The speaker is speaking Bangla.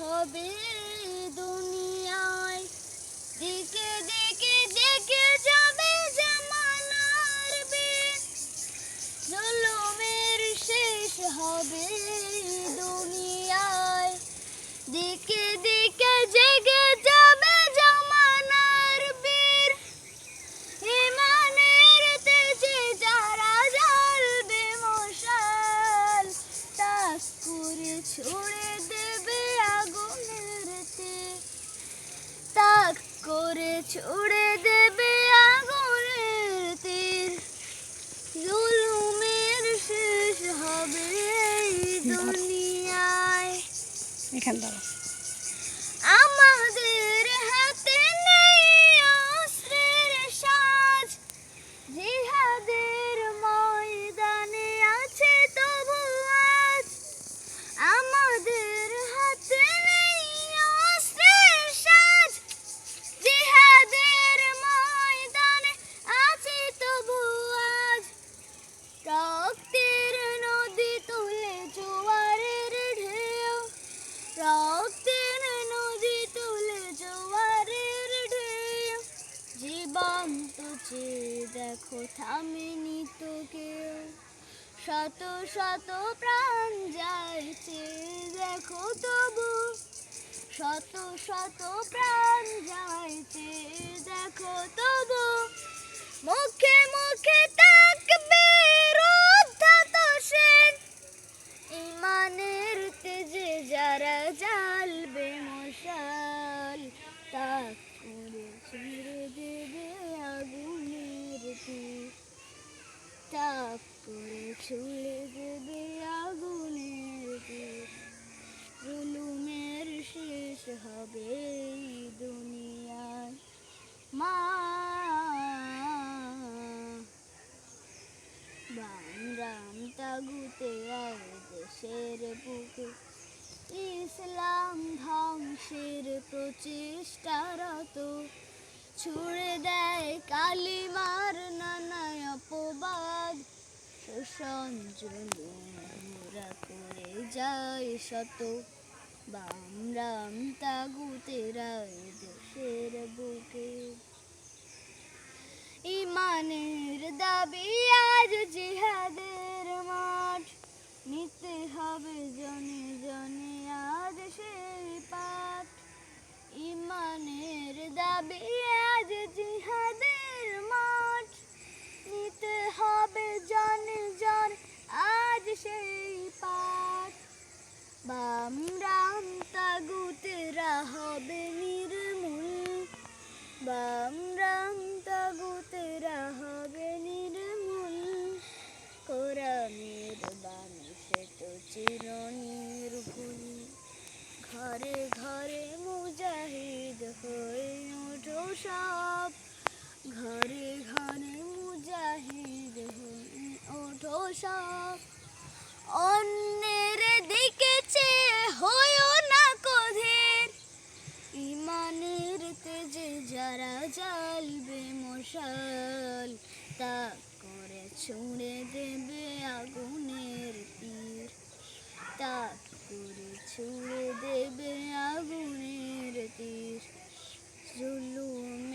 হবে দুনিয়ায়। দিকে দিকে দেখে যাবে জামানার বেশ জুলুমের শেষ হবে দুনিয়ায়। দিকে দিকে জেগে যাবে জামানার বীর। ইমানের তেজে যারা জ্বালবে মশাল, তাস করে ছুড়ে করে ছুড়ে দেবে আগুনের তীর। জুলুমের শেষ হবে এই দুনিয়ায়। এখান দাঁড়া জীবন তুচে দেখো থামেনি তো শত শত প্রাণ যাইছে দেখো তবু। শত শত প্রাণ যাইছে দেখো তবু। মুখে হবে দুনিয়ায় মা। বাম রাম তাগুতে আয় দেশের বুকে ইসলাম ধ্বংসের প্রচেষ্টারত। ছুড়ে দেয় কালিমার নানা অপবাদ। শোষণ জুলুমরা করে যায় শত। বাম রাম তাগুতেরাই দেশের বুকে। ইমানের দাবি আজ জিহাদের মাঠ। নিতে হবে জনে জনে আজ সেই পাঠ ইমানের দাবি আজ জিহাদের মাঠ নিতে হবে জনে জন আজ সেই পাঠ বাম রাম তাগুতেরা হবে নির্মূল বাম রাম তাগুতেরা হবে নির্মূল কোরআনের বাণী সে তো চিরনির্ভুল ঘরে ঘরে মুজাহিদ হয়ে ওঠো সব। ঘরে ঘরে মুজাহিদ হয়ে ওঠো সব। অন্যের দিকে চেয়ে হয়েও না কোধের ইমানের তেজে যারা জ্বালবে মশাল, তা করে ছুঁড়ে দেবে আগুনের তীর। তাক করে ছুঁড়ে দেবে আগুনের তীর জুলুম